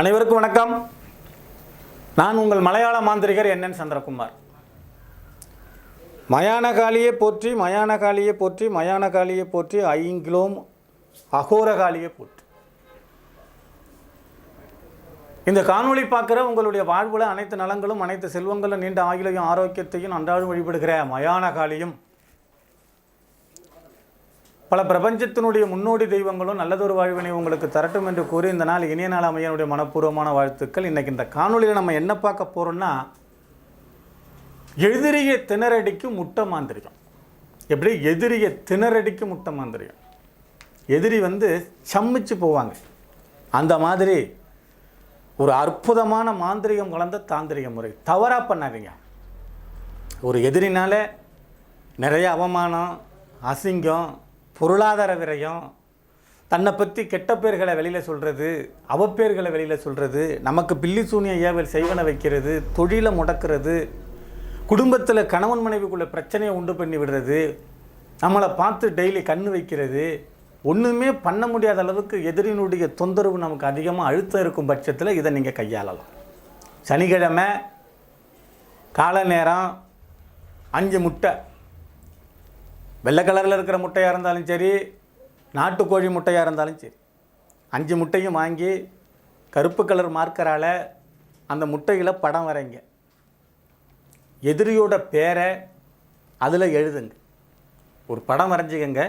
அனைவருக்கும் வணக்கம். நான் உங்கள் மலையாள மாந்திரிகர் என்என் சந்திரகுமார். மயானகாளியை போற்றி மயானகாளியை போற்றி மயானகாளியை போற்றி ஐங்கிலோம் அகோரகாலியை போற்றி. இந்த காணொளி பார்க்குற உங்களுடைய வாழ்வில் அனைத்து நலங்களும் அனைத்து செல்வங்களும் நீண்ட ஆயுளையும் ஆரோக்கியத்தையும் அன்றாடம் வழிபடுகிற மயானகாலியும் பல பிரபஞ்சத்தினுடைய முன்னோடி தெய்வங்களும் நல்லதொரு வாழ்வினை உங்களுக்கு தரட்டும் என்று கூறி இந்த நாள் இனிய நாள் அமையனுடைய மனப்பூர்வமான வாழ்த்துக்கள். இன்றைக்கி இந்த காணொலியில் நம்ம என்ன பார்க்க போகிறோம்னா எதிரியை திணறடிக்கு முட்டை மாந்திரிகம். எப்படி? எதிரியை திணறடிக்கு முட்டை மாந்திரிகம். எதிரி வந்து சம்மிச்சு போவாங்க. அந்த மாதிரி ஒரு அற்புதமான மாந்திரிகம் கலந்த தாந்திரிக முறை. தவறாக பண்ணாதீங்க. ஒரு எதிரினால நிறைய அவமானம் அசிங்கம் பொருளாதார விரயம் தன்னை பற்றி கெட்ட பேர்களை வெளியில் சொல்கிறது அவப்பேர்களை வெளியில் சொல்கிறது நமக்கு பில்லி சூனிய ஏவல் செய்வன வைக்கிறது தொழிலை முடக்கிறது குடும்பத்தில் கணவன் மனைவிக்குள்ளே பிரச்சனையை உண்டு பண்ணி விடுறது நம்மளை பார்த்து டெய்லி கண் வைக்கிறது ஒன்றுமே பண்ண முடியாத அளவுக்கு எதிரினுடைய தொந்தரவு நமக்கு அதிகமாக அழுத்தம் இருக்கும் பட்சத்தில் இதை நீங்கள் கையாளலாம். சனிக்கிழமை காலை நேரம் அஞ்சு முட்டை. வெள்ளை கலரில் இருக்கிற முட்டையாக இருந்தாலும் சரி நாட்டுக்கோழி முட்டையாக இருந்தாலும் சரி அஞ்சு முட்டையும் வாங்கி கருப்பு கலர் மார்க்கரால் அந்த முட்டையில் படம் வரைங்க. எதிரியோட பேரை அதில் எழுதுங்க. ஒரு படம் வரைஞ்சிக்கங்க.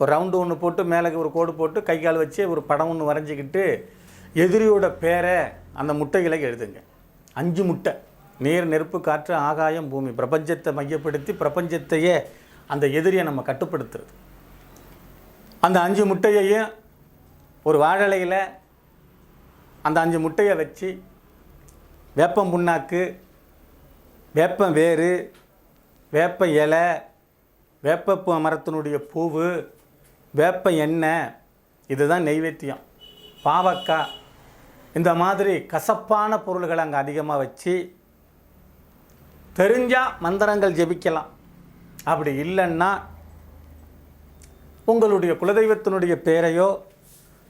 ஒரு ரவுண்டு ஒன்று போட்டு மேலே ஒரு கோடு போட்டு கை கால் வச்சு ஒரு படம் ஒன்று வரைஞ்சிக்கிட்டு எதிரியோட பேரை அந்த முட்டைகளை எழுதுங்க. அஞ்சு முட்டை நீர் நெருப்பு காற்று ஆகாயம் பூமி பிரபஞ்சத்தை மையப்படுத்தி பிரபஞ்சத்தையே அந்த எதிரியை நம்ம கட்டுப்படுத்துறது. அந்த அஞ்சு முட்டையையும் ஒரு வாழலையில் அந்த அஞ்சு முட்டையை வச்சு வேப்பம் புண்ணாக்கு வேப்பம் வேறு வேப்ப இலை வேப்ப மரத்தினுடைய பூவு வேப்ப எண்ணெய் இதுதான் நெய்வேத்தியம். பாவக்காய் இந்த மாதிரி கசப்பான பொருள்களை அங்கே அதிகமாக வச்சு தெரிஞ்சால் மந்திரங்கள் ஜெபிக்கலாம். அப்படி இல்லைன்னா உங்களுடைய குலதெய்வத்தினுடைய பேரையோ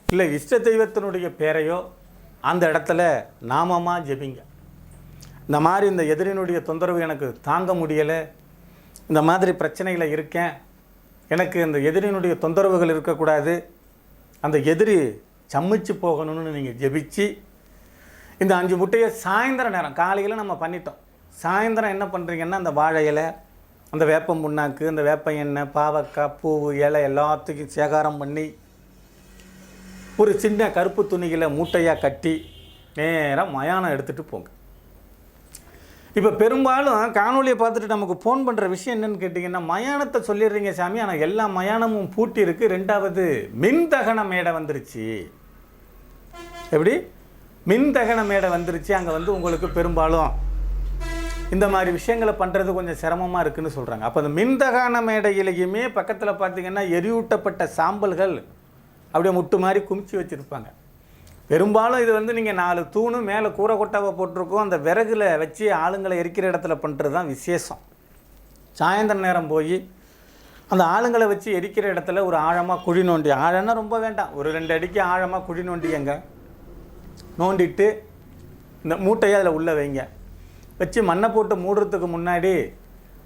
இல்லை இஷ்ட தெய்வத்தினுடைய பேரையோ அந்த இடத்துல நாமமாக ஜெபிங்க. இந்த மாதிரி இந்த எதிரினுடைய தொந்தரவு எனக்கு தாங்க முடியலை இந்த மாதிரி பிரச்சனையில் இருக்கேன் எனக்கு இந்த எதிரினுடைய தொந்தரவுகள் இருக்கக்கூடாது அந்த எதிரி சம்மிச்சு போகணும்னு நீங்கள் ஜெபிச்சு இந்த அஞ்சு முட்டையை சாயந்தரம் நேரம் காலையில் நம்ம பண்ணிட்டோம் சாயந்தரம் என்ன பண்ணுறீங்கன்னா அந்த வாழை இலை அந்த வேப்பம் புண்ணாக்கு அந்த வேப்ப எண்ணெய் பாவக்காய் பூவு இலை எல்லாத்துக்கும் சேகாரம் பண்ணி ஒரு சின்ன கருப்பு துணிகளை மூட்டையாக கட்டி நேராக மயானம் எடுத்துகிட்டு போங்க. இப்போ பெரும்பாலும் காணொலியை பார்த்துட்டு நமக்கு ஃபோன் பண்ணுற விஷயம் என்னென்னு கேட்டிங்கன்னா மயானத்தை சொல்லிடுறீங்க சாமி ஆனால் எல்லா மயானமும் பூட்டி இருக்கு. ரெண்டாவது மின்தகன மேடை வந்துருச்சு. எப்படி? மின் தகன மேடை வந்துருச்சு. அங்கே வந்து உங்களுக்கு பெரும்பாலும் இந்த மாதிரி விஷயங்களை பண்ணுறது கொஞ்சம் சிரமமாக இருக்குன்னு சொல்கிறாங்க அப்போ அந்த மின்தகான மேடையிலையுமே பக்கத்தில் பார்த்தீங்கன்னா எரியூட்டப்பட்ட சாம்பல்கள் அப்படியே முட்டு மாதிரி குமிச்சு வச்சுருப்பாங்க. பெரும்பாலும் இது வந்து நீங்கள் நாலு தூணு மேலே கூரை கொட்டாவை போட்டிருக்கோம். அந்த விறகுல வச்சு ஆளுங்களை எரிக்கிற இடத்துல பண்ணுறது தான் விசேஷம். சாயந்தர நேரம் போய் அந்த ஆளுங்களை வச்சு எரிக்கிற இடத்துல ஒரு ஆழமாக குழி நோண்டி ஆழம்னா ரொம்ப வேண்டாம். ஒரு ரெண்டு அடிக்கு ஆழமாக குழி நோண்டியங்க. நோண்டிட்டு இந்த மூட்டையை அதில் உள்ளே வைங்க. வச்சு மண்ணை போட்டு மூடுறதுக்கு முன்னாடி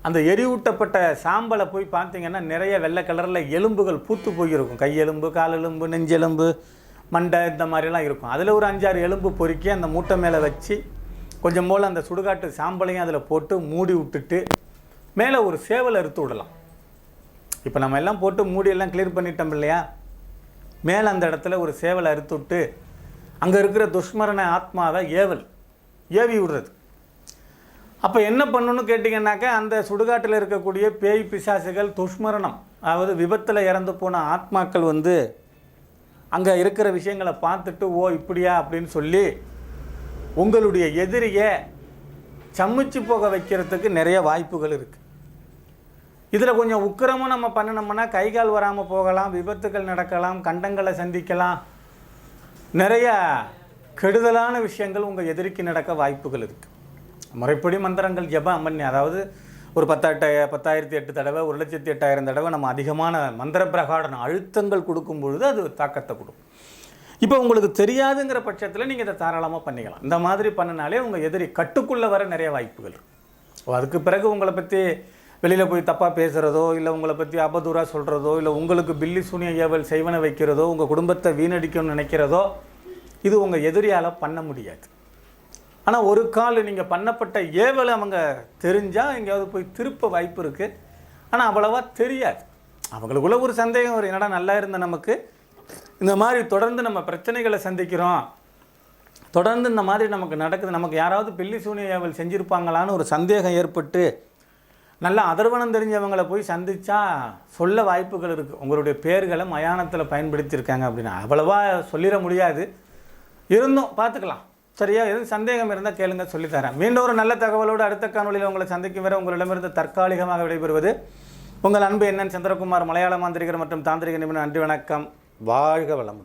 அந்த எரியூட்டப்பட்ட சாம்பலை போய் பார்த்தீங்கன்னா நிறைய வெள்ளை கலரில் எலும்புகள் பூத்து போயிருக்கும். கையெலும்பு காலெலும்பு நெஞ்செலும்பு மண்டை இந்த மாதிரிலாம் இருக்கும். அதில் ஒரு அஞ்சாறு எலும்பு பொறுக்கி அந்த மூட்டை மேலே வச்சு கொஞ்சம் போல் அந்த சுடுகாட்டு சாம்பலையும் அதில் போட்டு மூடி விட்டுட்டு மேலே ஒரு சேவல் அறுத்து விடலாம். இப்போ நம்ம எல்லாம் போட்டு மூடி எல்லாம் கிளியர் பண்ணிட்டோம் இல்லையா? மேலே அந்த இடத்துல ஒரு சேவலை அறுத்து விட்டு அங்கே இருக்கிற துஷ்மரண ஆத்மாவை ஏவல் ஏவி விடுறது. அப்போ என்ன பண்ணணும்னு கேட்டிங்கன்னாக்கா அந்த சுடுகாட்டில் இருக்கக்கூடிய பேய் பிசாசுகள் துஷ்மரணம். அதாவது விபத்தில் இறந்து போன ஆத்மாக்கள் வந்து அங்கே இருக்கிற விஷயங்களை பார்த்துட்டு ஓ இப்படியா? அப்படின்னு சொல்லி உங்களுடைய எதிரியை சம்மிச்சு போக வைக்கிறதுக்கு நிறைய வாய்ப்புகள் இருக்குது இதில் கொஞ்சம் உக்கிரமும் நம்ம பண்ணினோம்னா கை கால் வராமல் போகலாம் விபத்துகள் நடக்கலாம் கண்டங்களை சந்திக்கலாம். நிறைய கெடுதலான விஷயங்கள் உங்கள் எதிரிக்கு நடக்க வாய்ப்புகள் இருக்குது முறைப்படி மந்திரங்கள் ஜெபம் பண்ணி அதாவது ஒரு பத்தாயிட்ட பத்தாயிரத்தி எட்டு தடவை ஒரு லட்சத்தி எட்டாயிரம் தடவை நம்ம அதிகமான மந்திர பிரகாடன அழுத்தங்கள் கொடுக்கும் பொழுது அது தாக்கத்தை கொடுக்கும். இப்போ உங்களுக்கு தெரியாதுங்கிற பட்சத்தில் நீங்கள் இதை தாராளமாக பண்ணிக்கலாம். இந்த மாதிரி பண்ணினாலே உங்கள் எதிரி கட்டுக்குள்ளே வர நிறைய வாய்ப்புகள் இருக்கும் அதுக்கு பிறகு உங்களை பற்றி வெளியில் போய் தப்பாக பேசுகிறதோ இல்லை உங்களை பற்றி அபதூராக சொல்கிறதோ இல்லை உங்களுக்கு பில்லி சூனிய ஏவல் செய்வன வைக்கிறதோ உங்கள் குடும்பத்தை வீணடிக்கணும்னு நினைக்கிறதோ இது உங்கள் எதிரியால் பண்ண முடியாது. ஆனால் ஒரு கால் நீங்கள் பண்ணப்பட்ட ஏவலை அவங்க தெரிஞ்சால் எங்கேயாவது போய் திருப்ப வாய்ப்பு இருக்குது ஆனால் அவ்வளவா தெரியாது. அவங்களுக்குள்ள ஒரு சந்தேகம் வரும். என்னடா நல்லா இருந்த நமக்கு? இந்த மாதிரி தொடர்ந்து நம்ம பிரச்சனைகளை சந்திக்கிறோம். தொடர்ந்து இந்த மாதிரி நமக்கு நடக்குது. நமக்கு யாராவது பில்லி சூனிய ஏவல் செஞ்சுருப்பாங்களான்னு ஒரு சந்தேகம் ஏற்பட்டு நல்லா அதர்வனம் தெரிஞ்சவங்களை போய் சந்தித்தா சொல்ல வாய்ப்புகள் இருக்குது உங்களுடைய பேர்களை மயானத்தில் பயன்படுத்தியிருக்காங்க அப்படின்னு. அவ்வளவா சொல்லிட முடியாது. இருந்தும் பார்த்துக்கலாம். சரியா எதுவும் சந்தேகம் இருந்தால் கேளுங்க சொல்லித்தரேன். மீண்டும் ஒரு நல்ல தகவலோடு அடுத்த காணொலியில் உங்களை சந்திக்கும் வரை உங்களிடமிருந்து தற்காலிகமாக விடைபெறுவது உங்கள் அன்பு என்னன் சந்திரகுமார் மலையாள மாந்திரிகர் மற்றும் தாந்திரிக நிபுணர் நன்றி வணக்கம். வாழ்க வளமுடன்.